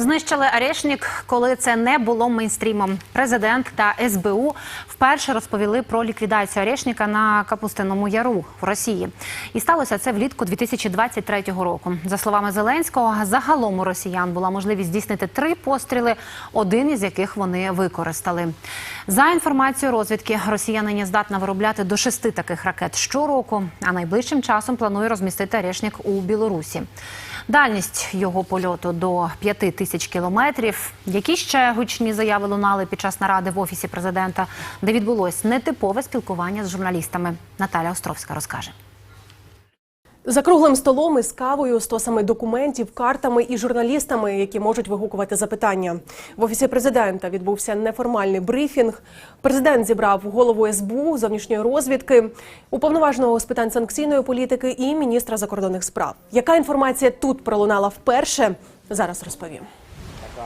Знищили Арешнік, коли це не було мейнстрімом. Президент та СБУ вперше розповіли про ліквідацію Арешніка на Капустиному Яру в Росії. І сталося це влітку 2023 року. За словами Зеленського, загалом у росіян була можливість здійснити три постріли, один із яких вони використали. За інформацією розвідки, Росія нині здатна виробляти до шести таких ракет щороку, а найближчим часом планує розмістити Арешнік у Білорусі. Дальність його польоту до 5 тисяч кілометрів. Які ще гучні заяви лунали під час наради в офісі президента, де відбулось нетипове спілкування з журналістами. Наталя Островська розкаже. За круглим столом із кавою, стосами документів, картами і журналістами, які можуть вигукувати запитання. В офісі президента відбувся неформальний брифінг. Президент зібрав голову СБУ, зовнішньої розвідки, уповноваженого з питань санкційної політики і міністра закордонних справ. Яка інформація тут пролунала вперше? Зараз розповім.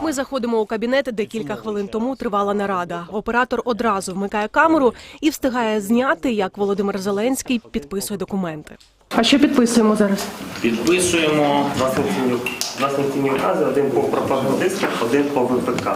Ми заходимо у кабінет, де кілька хвилин тому тривала нарада. Оператор одразу вмикає камеру і встигає зняти, як Володимир Зеленський підписує документи. А що підписуємо зараз? Підписуємо два санкційні, два укази, один по пропагандистах, один по ВПК.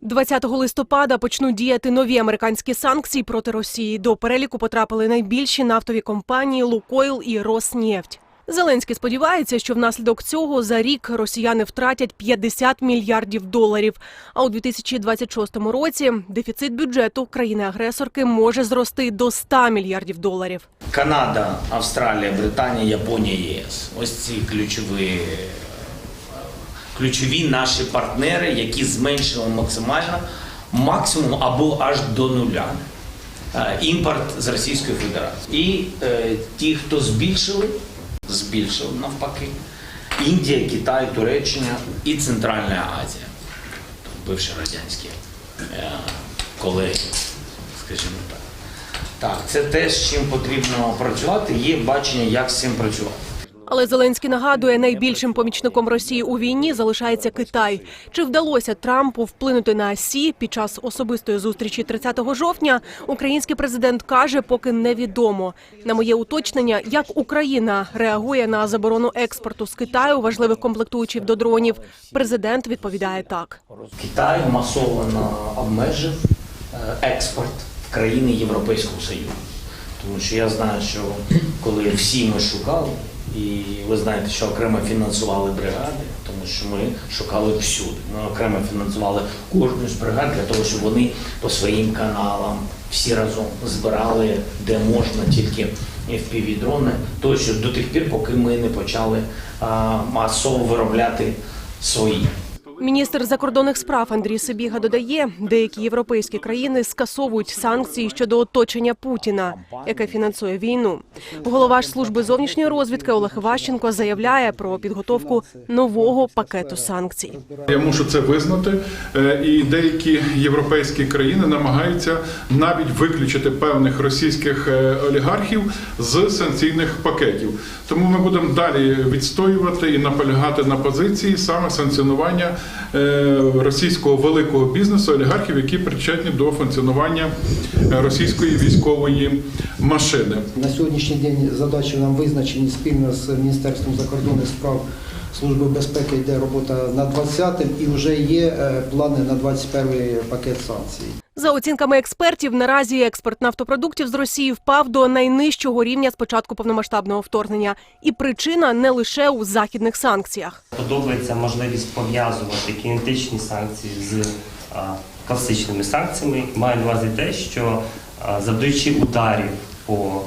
20 листопада почнуть діяти нові американські санкції проти Росії. До переліку потрапили найбільші нафтові компанії Лукойл і Роснефть. Зеленський сподівається, що внаслідок цього за рік росіяни втратять 50 мільярдів доларів. А у 2026 році дефіцит бюджету країни-агресорки може зрости до 100 мільярдів доларів. Канада, Австралія, Британія, Японія, ЄС. Ось ці ключові, ключові наші партнери, які зменшили максимально максимум або аж до нуля е, імпорт з Російської Федерації. І е, ті, хто збільшили, збільшили навпаки. Індія, Китай, Туреччина і Центральна Азія, тобто бивші радянські е, колеги, скажімо так. Так, це те, з чим потрібно працювати. Є бачення, як з цим працювати. Але Зеленський нагадує, найбільшим помічником Росії у війні залишається Китай. Чи вдалося Трампу вплинути на Сі під час особистої зустрічі 30 жовтня? Український президент каже, поки невідомо. На моє уточнення, як Україна реагує на заборону експорту з Китаю важливих комплектуючих до дронів. Президент відповідає так. Китай масово обмежив е, експорт в країни Європейського Союзу. Тому що я знаю, що коли всі ми шукали, і ви знаєте, що окремо фінансували бригади, тому що ми шукали всюди. Ми окремо фінансували кожну з бригад для того, щоб вони по своїм каналам всі разом збирали, де можна тільки FPV-дрони, тощо до тих пір, поки ми не почали а, масово виробляти свої. Міністр закордонних справ Андрій Сибіга додає, деякі європейські країни скасовують санкції щодо оточення Путіна, яке фінансує війну. Голова ж служби зовнішньої розвідки Олег Ващенко заявляє про підготовку нового пакету санкцій. Я мушу це визнати, Е, і деякі європейські країни намагаються навіть виключити певних російських е, олігархів з санкційних пакетів. Тому ми будемо далі відстоювати і наполягати на позиції саме санкціонування російського великого бізнесу, олігархів, які причетні до функціонування е, російської військової машини. На сьогоднішній день задачі нам визначені спільно з Міністерством закордонних справ Служби безпеки йде робота над 20-м і вже є е, плани на 21-й пакет санкцій. За оцінками експертів, наразі експорт нафтопродуктів з Росії впав до найнижчого рівня з початку повномасштабного вторгнення, і причина не лише у західних санкціях. Подобається можливість пов'язувати кінетичні санкції з класичними санкціями. Маю на увазі те, що завдаючи ударів по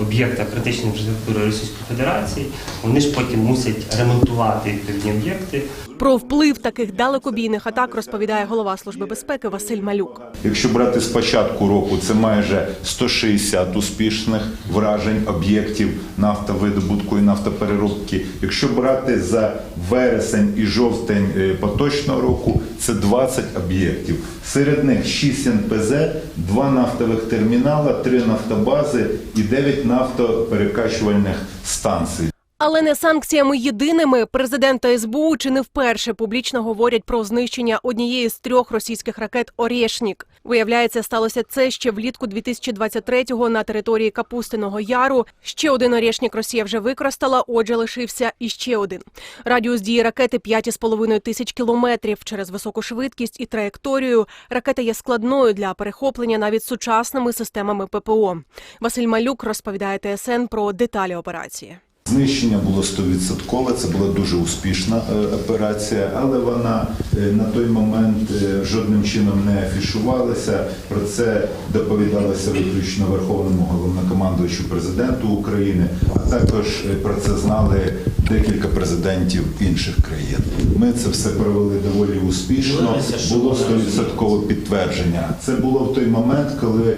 об'єктах критичної інфраструктури Російської Федерації, вони ж потім мусять ремонтувати відповідні об'єкти. Про вплив таких далекобійних атак розповідає голова служби безпеки Василь Малюк. Якщо брати з початку року, це майже 160 успішних вражень об'єктів нафтовидобутку і нафтопереробки. Якщо брати за вересень і жовтень е, поточного року, це 20 об'єктів. Серед них 6 НПЗ, 2 нафтових термінала, 3 нафтобази і 9 нафтоперекачувальних станцій. Але не санкціями єдиними президент та СБУ чи не вперше публічно говорять про знищення однієї з трьох російських ракет «Орєшнік». Виявляється, сталося це ще влітку 2023-го на території Капустиного Яру. Ще один «Орєшнік» Росія вже використала, отже, лишився іще один. Радіус дії ракети 5,5 тисяч кілометрів. Через високу швидкість і траєкторію ракета є складною для перехоплення навіть сучасними системами ППО. Василь Малюк розповідає ТСН про деталі операції. Знищення було 100%, це була дуже успішна е, операція, але вона е, на той момент е, жодним чином не афішувалася. Про це доповідалося виключно Верховному головнокомандуючу президенту України, а також про це знали декілька президентів інших країн. Ми це все провели доволі успішно. Було вони 100% підтвердження. Це було в той момент, коли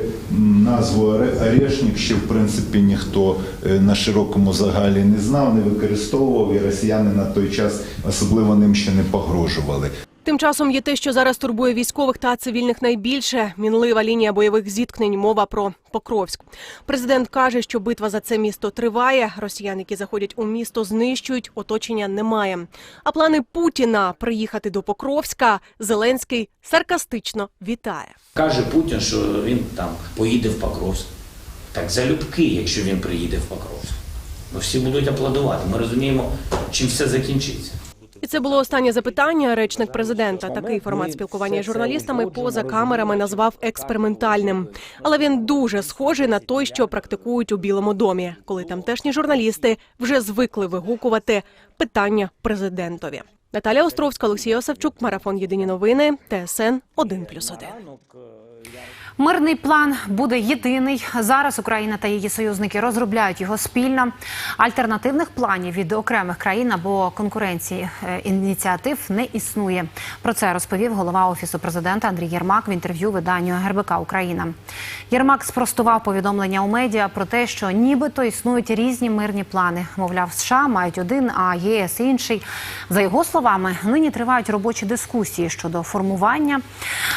назву «Оре- Орешник ще в принципі ніхто на широкому загалі не знав, не використовував, і росіяни на той час особливо ним ще не погрожували. Тим часом є те, що зараз турбує військових та цивільних найбільше мінлива лінія бойових зіткнень. Мова про Покровськ. Президент каже, що битва за це місто триває. Росіян, які заходять у місто, знищують. Оточення немає. А плани Путіна приїхати до Покровська Зеленський саркастично вітає. Каже Путін, що він там поїде в Покровськ. Так залюбки, якщо він приїде в Покровськ. Бо всі будуть аплодувати. Ми розуміємо, чим все закінчиться. І це було останнє запитання. Речник президента такий формат спілкування з журналістами поза камерами назвав експериментальним. Але він дуже схожий на той, що практикують у Білому домі, коли тамтешні журналісти вже звикли вигукувати питання президентові. Наталія Островська, Олексій Осавчук, марафон Єдині новини, ТСН 1+,1. Мирний план буде єдиний. Зараз Україна та її союзники розробляють його спільно. Альтернативних планів від окремих країн або конкуренції е, ініціатив не існує. Про це розповів голова офісу президента Андрій Єрмак в інтерв'ю виданню РБК Україна. Єрмак спростував повідомлення у медіа про те, що нібито існують різні мирні плани. Мовляв, США мають один, а ЄС інший. За його словами, нині тривають робочі дискусії щодо формування,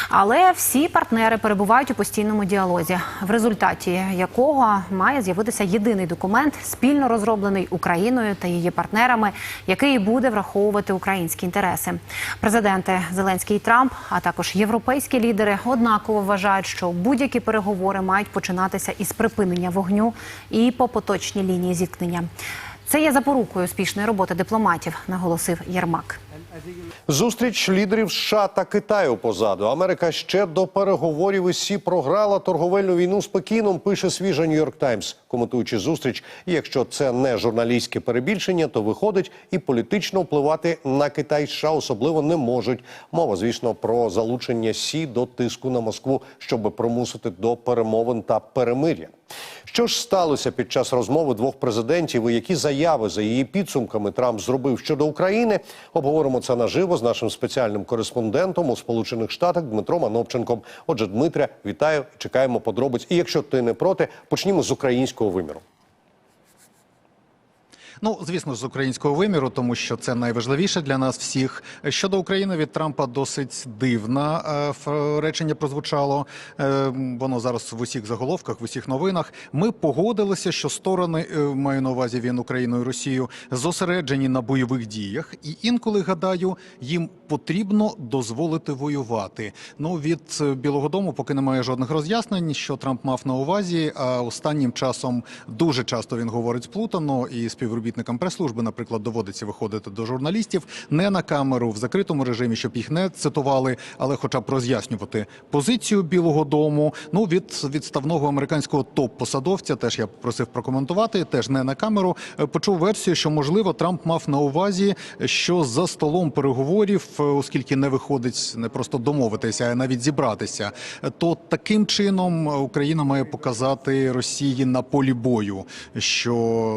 але всі партнери перебувають у постійному діалозі, в результаті якого має з'явитися єдиний документ, спільно розроблений Україною та її партнерами, який буде враховувати українські інтереси. Президенти Зеленський і Трамп, а також європейські лідери, однаково вважають, що будь-які переговори мають починатися із припинення вогню і по поточній лінії зіткнення. Це є запорукою успішної роботи дипломатів, наголосив Єрмак. Зустріч лідерів США та Китаю позаду. Америка ще до переговорів із СІ програла торговельну війну з Пекіном. Пише свіжа Нью-Йорк Таймс, коментуючи зустріч. Якщо це не журналістське перебільшення, то виходить і політично впливати на Китай США особливо не можуть. Мова, звісно, про залучення СІ до тиску на Москву, щоб примусити до перемовин та перемир'я. Що ж сталося під час розмови двох президентів і які заяви за її підсумками Трамп зробив щодо України? Обговоримо це наживо з нашим спеціальним кореспондентом у Сполучених Штатах Дмитром Анопченком. Отже, Дмитре, вітаю, чекаємо подробиць. І якщо ти не проти, почнімо з українського виміру. Ну, звісно, з українського виміру, тому що це найважливіше для нас всіх. Щодо України від Трампа досить дивна е, речення прозвучало. Е, Воно зараз в усіх заголовках, в усіх новинах. Ми погодилися, що сторони е, маю на увазі він Україну і Росію зосереджені на бойових діях, і інколи гадаю, їм потрібно дозволити воювати. Ну від е, Білого Дому поки немає жодних роз'яснень, що Трамп мав на увазі. А останнім часом дуже часто він говорить сплутано, і співробітникам прес-служби, наприклад, доводиться виходити до журналістів не на камеру в закритому режимі, щоб їх не цитували, але хоча б роз'яснювати позицію Білого Дому. Ну від відставного американського топ-посадовця теж я попросив прокоментувати, теж не на камеру. е, Почув версію, що можливо Трамп мав на увазі, що за столом переговорів, е, оскільки не виходить не просто домовитися, а навіть зібратися, е, то таким чином Україна має показати Росії на полі бою, що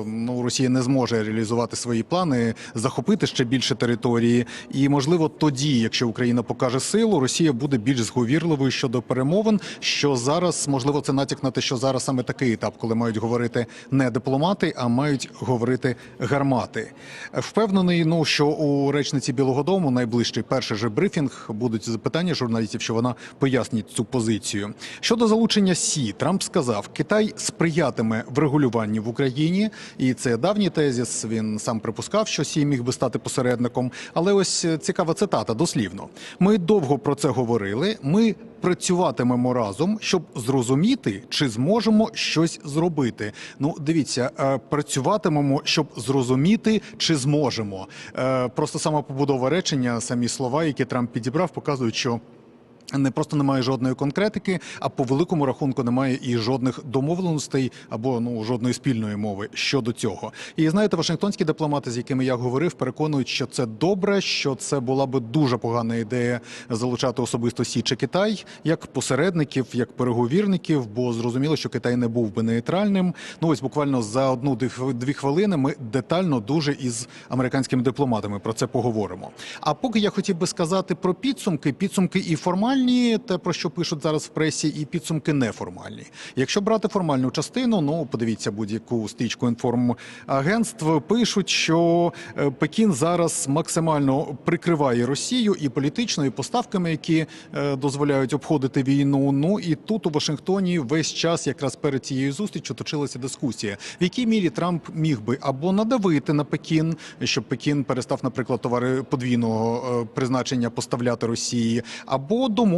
ну Росія не зможе реалізувати свої плани, захопити ще більше території, і можливо тоді, якщо Україна покаже силу, Росія буде більш зговірливою щодо перемовин. Що зараз можливо це натяк на те, що зараз саме такий етап, коли мають говорити не дипломати, а мають говорити гармати. Впевнений, ну що у речниці Білого Дому найближчий перший же брифінг будуть запитання журналістів, що вона пояснить цю позицію. Щодо залучення Сі, Трамп сказав, Китай сприятиме врегулюванню в Україні, і це давній тезі. Тезіс. Він сам припускав, що Сі міг би стати посередником. Але ось е, цікава цитата дослівно. Ми довго про це говорили. Ми працюватимемо разом, щоб зрозуміти, чи зможемо щось зробити. Ну, дивіться, е, працюватимемо, щоб зрозуміти, чи зможемо. Е, Просто сама побудова речення, самі слова, які Трамп підібрав, показують, що. Не просто немає жодної конкретики, а по великому рахунку немає і жодних домовленостей або ну жодної спільної мови щодо цього. І знаєте, вашингтонські дипломати, з якими я говорив, переконують, що це добре, що це була би дуже погана ідея залучати особисто Сі чи Китай як посередників, як переговірників, бо зрозуміло, що Китай не був би нейтральним. Ну ось буквально за одну дві хвилини ми детально дуже із американськими дипломатами про це поговоримо. А поки я хотів би сказати про підсумки, підсумки і формальні, те про що пишуть зараз в пресі, і підсумки неформальні. Якщо брати формальну частину, ну подивіться будь-яку стрічку інформагентств, пишуть, що е, Пекін зараз максимально прикриває Росію і політично, і поставками, які е, дозволяють обходити війну. Ну і тут у Вашингтоні весь час, якраз перед цією зустрічю, точилася дискусія, в якій мірі Трамп міг би або надавити на Пекін, щоб Пекін перестав, наприклад, товари подвійного е, призначення поставляти Росії, або домовитися,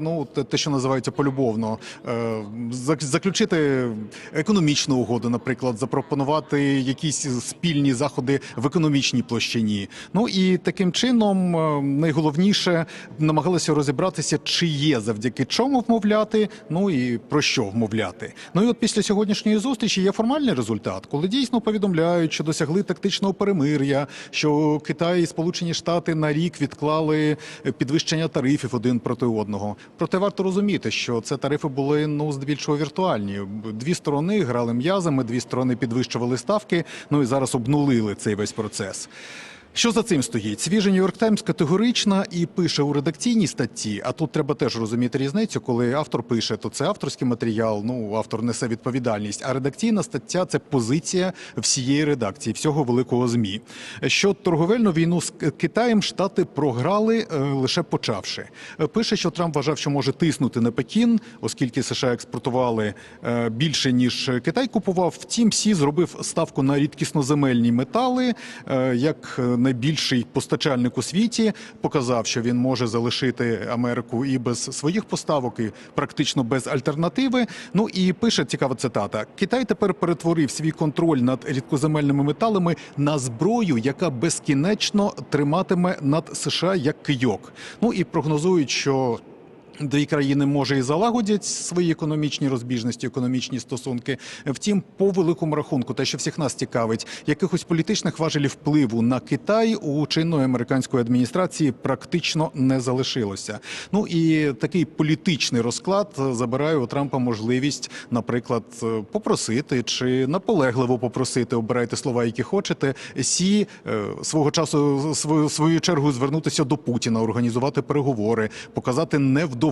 ну те, те, що називається полюбовно, е, заключити економічну угоду, наприклад, запропонувати якісь спільні заходи в економічній площині. Ну і таким чином е, найголовніше намагалися розібратися, чи є завдяки чому вмовляти, ну і про що вмовляти. Ну і от після сьогоднішньої зустрічі є формальний результат, коли дійсно повідомляють, що досягли тактичного перемир'я, що Китай і Сполучені Штати на рік відклали підвищення тарифів один проти одного. Проте варто розуміти, що це тарифи були ну здебільшого віртуальні. Дві сторони грали м'язами, дві сторони підвищували ставки. Ну і зараз обнулили цей весь процес. Що за цим стоїть? Свіжий Нью-Йорк Таймс категорична і пише у редакційній статті. А тут треба теж розуміти різницю, коли автор пише, то це авторський матеріал. Ну автор несе відповідальність. А редакційна стаття це позиція всієї редакції, всього великого змі. Що торговельну війну з Китаєм штати програли е, лише почавши. Е, Пише, що Трамп вважав, що може тиснути на Пекін, оскільки США експортували е, більше ніж Китай купував. Втім, Сі зробив ставку на рідкісноземельні метали як е, найбільший постачальник у світі. Показав, що він може залишити Америку і без своїх поставок, і практично без альтернативи. Ну і пише цікава цитата: Китай тепер перетворив свій контроль над рідкоземельними металами на зброю, яка безкінечно триматиме над США як кийок. Ну і прогнозують, що Дві країни може і залагодять свої економічні розбіжності, економічні стосунки. Втім, по великому рахунку, те, що всіх нас цікавить, якихось політичних важелів впливу на Китай у чинної американської адміністрації практично не залишилося. Ну і такий політичний розклад забирає у Трампа можливість, наприклад, попросити чи наполегливо попросити, обирайте слова, які хочете. Сі е, свого часу свою свою чергу звернутися до Путіна, організувати переговори, показати невдоволення.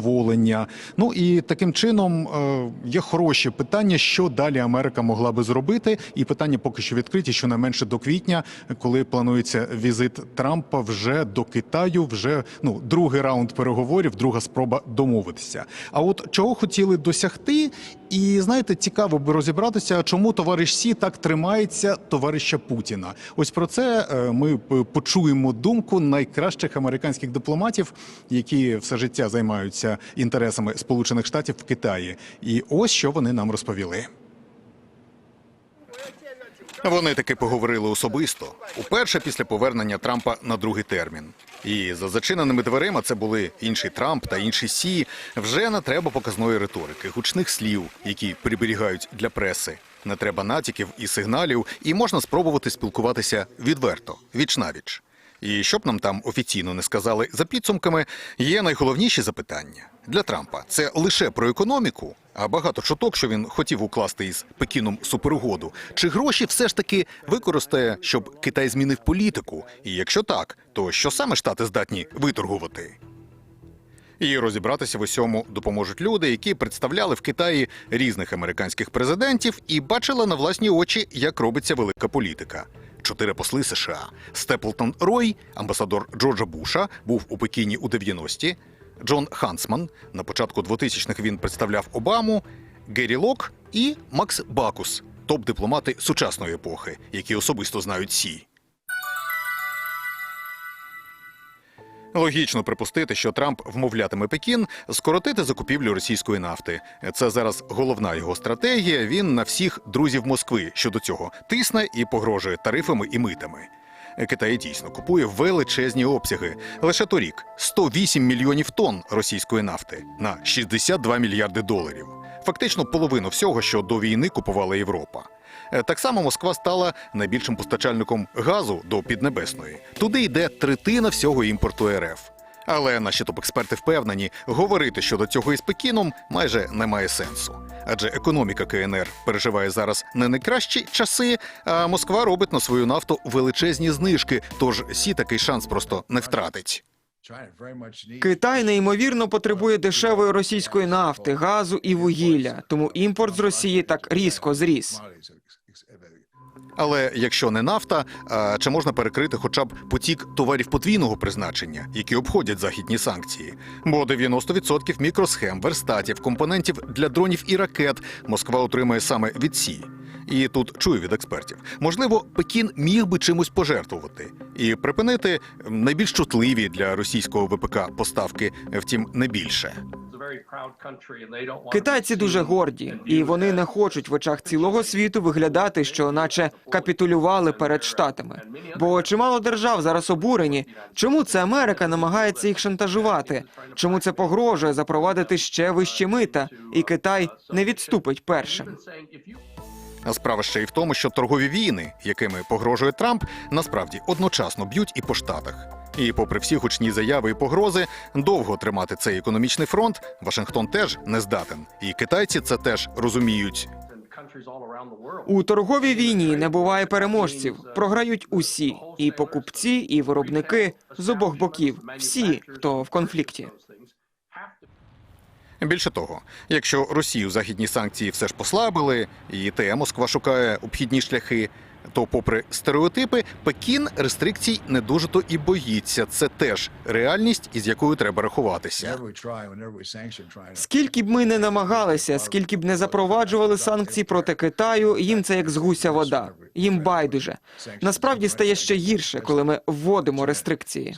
Ну і таким чином е, є хороші питання, що далі Америка могла би зробити, і питання поки що відкриті, щонайменше до квітня, коли планується візит Трампа вже до Китаю, вже ну другий раунд переговорів, друга спроба домовитися. А от чого хотіли досягти, і знаєте, цікаво би розібратися, чому товариш Сі так тримається товариша Путіна. Ось про це е, ми почуємо думку найкращих американських дипломатів, які все життя займаються інтересами Сполучених Штатів в Китаї. І ось що вони нам розповіли. Вони таки поговорили особисто уперше після повернення Трампа на другий термін. І за зачиненими дверима це були інший Трамп та інший Сі. Вже не треба показної риторики, гучних слів, які приберігають для преси. Не треба натяків і сигналів, і можна спробувати спілкуватися відверто, віч навіч. І щоб нам там офіційно не сказали за підсумками, є найголовніші запитання для Трампа. Це лише про економіку, а багато чуток, що він хотів укласти із Пекіном суперугоду. Чи гроші все ж таки використає, щоб Китай змінив політику? І якщо так, то що саме штати здатні виторгувати? І розібратися в усьому допоможуть люди, які представляли в Китаї різних американських президентів і бачили на власні очі, як робиться велика політика. Чотири посли США. Степлтон Рой, амбасадор Джорджа Буша, був у Пекіні у 90-ті. Джон Хансман на початку 2000-х він представляв Обаму, Геррі Лок і Макс Бакус, топ-дипломати сучасної епохи, які особисто знають сі. Логічно припустити, що Трамп вмовлятиме Пекін скоротити закупівлю російської нафти. Це зараз головна його стратегія. Він на всіх друзів Москви щодо цього тисне і погрожує тарифами і митами. Китай дійсно купує величезні обсяги. Лише торік 108 мільйонів тонн російської нафти на 62 мільярди доларів. Фактично половину всього, що до війни купувала Європа. Е, Так само Москва стала найбільшим постачальником газу до Піднебесної. Туди йде третина всього імпорту РФ. Але наші топ-експерти впевнені, говорити щодо цього із Пекіном майже немає сенсу. Адже економіка КНР переживає зараз не найкращі часи, а Москва робить на свою нафту величезні знижки. Тож сі такий шанс просто не втратить. Китай неймовірно потребує дешевої російської нафти, газу і вугілля, тому імпорт з Росії так різко зріс. Але якщо не нафта, чи можна перекрити хоча б потік товарів подвійного призначення, які обходять західні санкції? Бо 90% мікросхем, верстатів, компонентів для дронів і ракет Москва отримує саме від СІ. І тут чую від експертів. Можливо, Пекін міг би чимось пожертвувати і припинити найбільш чутливі для російського ВПК поставки, втім не більше. Китайці дуже горді, і вони не хочуть в очах цілого світу виглядати, що наче капітулювали перед штатами. Бо чимало держав зараз обурені. Чому це Америка намагається їх шантажувати? Чому це погрожує запровадити ще вищі мита, і Китай не відступить першим? А справа ще й в тому, що торгові війни, якими погрожує Трамп, насправді одночасно б'ють і по штатах. І, попри всі гучні заяви і погрози, довго тримати цей економічний фронт Вашингтон теж не здатен. І китайці це теж розуміють. У торговій війні не буває переможців. Програють усі і покупці, і виробники з обох боків. Всі, хто в конфлікті. Більше того, якщо Росію західні санкції все ж послабили, і те Москва шукає обхідні шляхи. То, попри стереотипи, Пекін рестрикцій не дуже то і боїться. Це теж реальність, із якою треба рахуватися. Скільки б ми не намагалися, скільки б не запроваджували санкції проти Китаю, їм це як з гуся вода. Їм байдуже. Насправді стає ще гірше, коли ми вводимо рестрикції.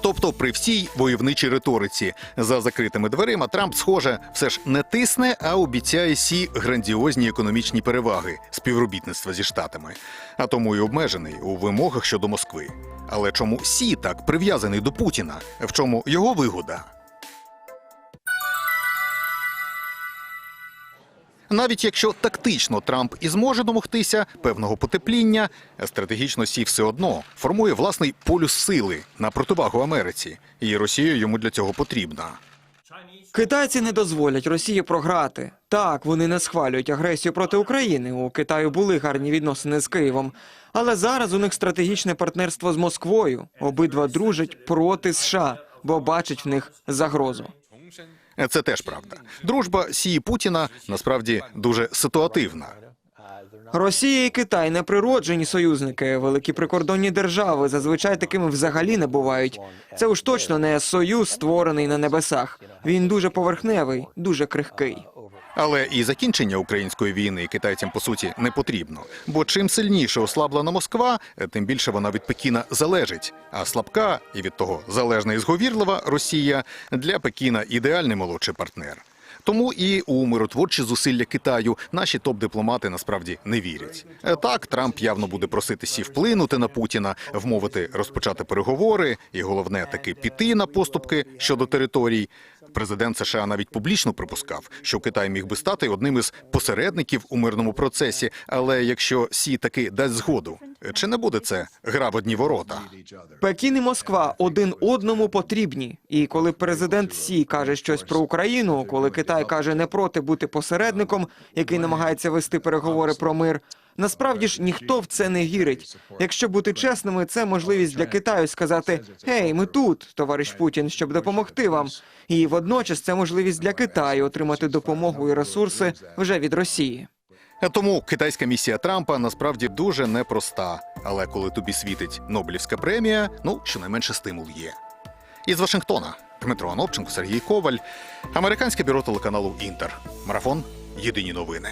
Тобто, при всій войовничій риториці за закритими дверима Трамп, схоже, все ж не тисне, а обіцяє сі грандіозні економічні переваги співробітництва зі штатами, а тому й обмежений у вимогах щодо Москви. Але чому сі так прив'язаний до Путіна? В чому його вигода? Навіть якщо тактично Трамп і зможе домогтися певного потепління, стратегічно Сі все одно формує власний полюс сили на противагу Америці, і Росія йому для цього потрібна. Китайці не дозволять Росії програти. Так, вони не схвалюють агресію проти України. У Китаю були гарні відносини з Києвом. Але зараз у них стратегічне партнерство з Москвою. Обидва дружать проти США, бо бачать в них загрозу. Це теж правда. Дружба Сі і Путіна насправді дуже ситуативна. Росія і Китай неприроджені союзники. Великі прикордонні держави зазвичай такими взагалі не бувають. Це уж точно не союз, створений на небесах. Він дуже поверхневий, дуже крихкий. Але і закінчення української війни китайцям по суті не потрібно. Бо чим сильніше ослаблена Москва, тим більше вона від Пекіна залежить. А слабка і від того залежна і зговірлива Росія для Пекіна ідеальний молодший партнер. Тому і у миротворчі зусилля Китаю наші топ-дипломати насправді не вірять. Е, Так, Трамп явно буде просити сі вплинути на Путіна, вмовити розпочати переговори, і головне таки піти на поступки щодо територій. Президент США навіть публічно припускав, що Китай міг би стати одним із посередників у мирному процесі. Але якщо Сі таки дасть згоду, чи не буде це гра в одні ворота? Пекін і Москва один одному потрібні. І коли президент Сі каже щось про Україну, коли Китай каже не проти бути посередником, який намагається вести переговори про мир. Насправді ж ніхто в це не вірить. Якщо бути чесними, це можливість для Китаю сказати: Гей, ми тут, товариш Путін, щоб допомогти вам. І водночас це можливість для Китаю отримати допомогу і ресурси вже від Росії. Е, Тому китайська місія Трампа насправді дуже непроста. Але коли тобі світить Нобелівська премія, ну щонайменше стимул є. Із Вашингтона Дмитро Анопченко, Сергій Коваль, американське бюро телеканалу Інтер. Марафон. Єдині новини.